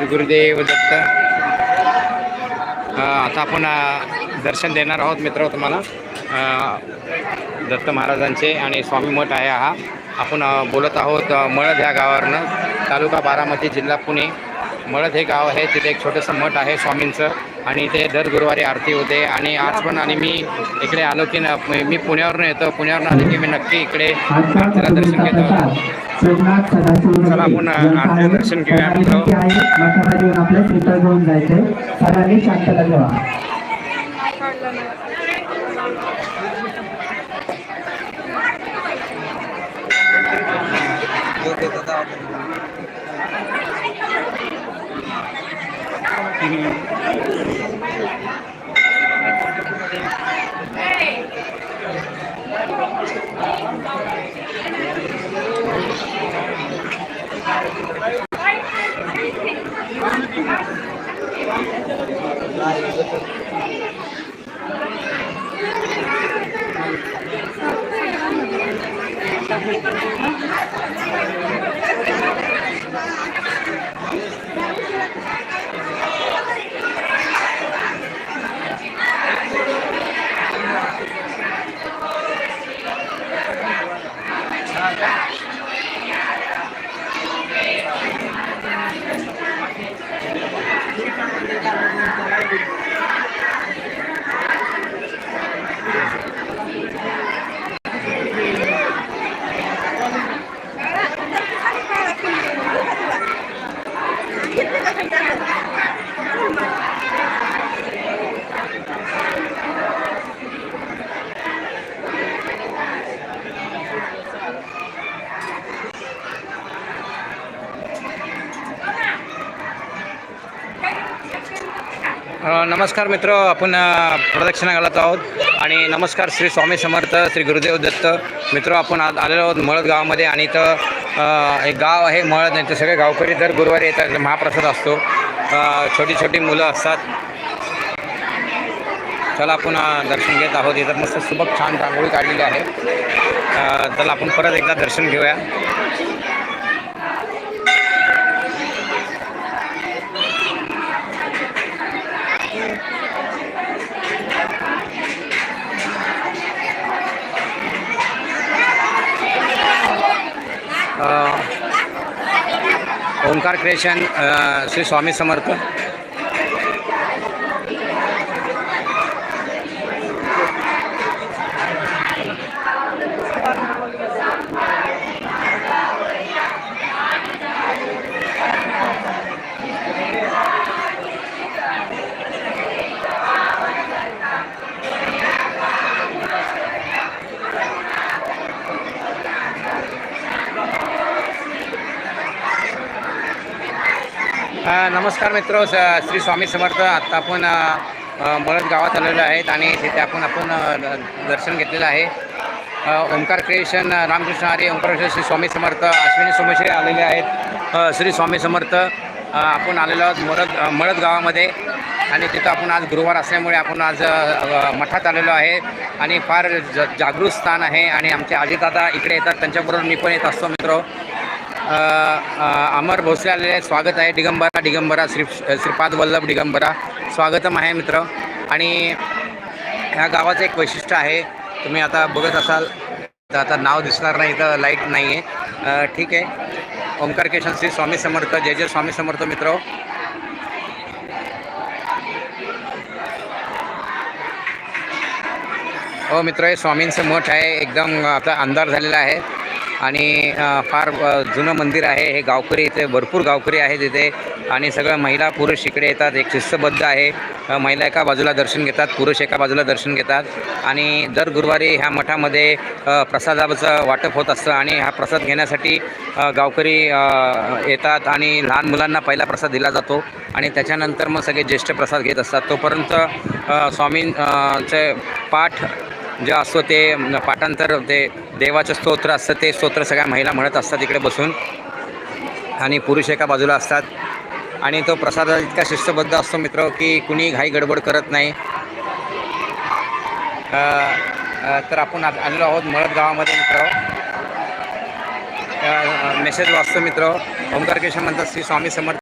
श्री गुरुदेव दत्त. आता आपण दर्शन देणार आहोत मित्र तुम्हाला. दत्त महाराजांचे आणि स्वामी मठ आहे हा. आपण बोलत आहोत मळद ह्या गावावरनं. तालुका बारामती जिल्हा पुणे. मळद हे गाव आहे तिथे एक छोटंसं मठ आहे स्वामींचं. आणि इथे दर गुरुवारी आरती होते. आणि आज पण आणि मी इकडे आलो की न मी पुण्यावरून येतो. पुण्यावरून आलो की मी नक्की इकडे आरतीला दर्शन घेतो. चला आपण, दर्शन घेऊया नमस्कार मित्र आपण प्रदक्षिणा घालत आहोत. आणि नमस्कार श्री स्वामी समर्थ श्री गुरुदेव दत्त. मित्र आपण आज आलेलो आहोत मळद गावामध्ये आणि इथं एक गाव आहे मळद नाही सगळे गावकरी दर गुरुवारी येतात महाप्रसाद असतो. छोटी छोटी मुलं असतात. चला आपण दर्शन घेत आहोत. इथं मस्त सुबक छान रांगोळी काढलेली आहे. चला आपण परत एकदा दर्शन घेऊया. ओंकार क्रिएशन श्री स्वामी समर्थ. नमस्कार मित्र स- श्री स्वामी समर्थ. आत्ता आपण मळद गावात आलेलो आहेत आणि तिथे आपण आपण द- दर्शन घेतलेलं आहे. ओंकार क्रिएशन रामकृष्ण आर्य ओंकार श्री स्वामी समर्थ अश्विनी सोमेश्वरी आलेले आहेत. श्री स्वामी समर्थ आपण आलेलो आहोत मळद मळद गावामध्ये. आणि तिथं आपण आज गुरुवार असल्यामुळे आपण आज मठात आलेलो आहे. आणि फार ज जागृत स्थान आहे. आणि आमचे आजीदादा इकडे येतात. त्यांच्याबरोबर मी पण येत असतो मित्र. अमर भोसले आलेले स्वागत आहे. दिगंबरा दिगंबरा श्री श्रीपाद वल्लभ दिगंबरा. स्वागतम आहे मित्र. आणि ह्या गावाचं एक वैशिष्ट्य आहे तुम्ही आता बघत असाल तर आता नाव दिसणार नाही तर लाइट नाही आहे ठीक आहे. ओंकार केशन श्री स्वामी समर्थ जय जय स्वामी समर्थ मित्र. हो मित्र हे स्वामींचं मठ आहे. एकदम आता अंधार झालेला आहे. आणि फार जुनं मंदिर आहे. हे गावकरी इथे भरपूर गावकरी आहेत इथे. आणि सगळं महिला पुरुष इकडे येतात. एक शिस्तबद्ध आहे. महिला एका बाजूला दर्शन घेतात. पुरुष एका बाजूला दर्शन घेतात. आणि दर गुरुवारी ह्या मठामध्ये प्रसादाचं वाटप होत असतं. आणि हा प्रसाद घेण्यासाठी गावकरी येतात. आणि लहान मुलांना पहिला प्रसाद दिला जातो. आणि त्याच्यानंतर मग सगळे ज्येष्ठ प्रसाद घेत असतात. तोपर्यंत स्वामींचे पाठ जे असतो ते पाठांतर ते देवाचं स्तोत्र असतं ते स्तोत्र सगळ्या महिला म्हणत असतात इकडे बसून. आणि पुरुष एका बाजूला असतात. आणि तो प्रसाद इतका शिस्तबद्ध असतो मित्र की कुणी घाई गडबड करत नाही. तर आपण आलेलो आहोत मळद गावामध्ये मित्र. मेसेज वाचतो मित्र. ओंकार केशव म्हणतात श्री स्वामी समर्थ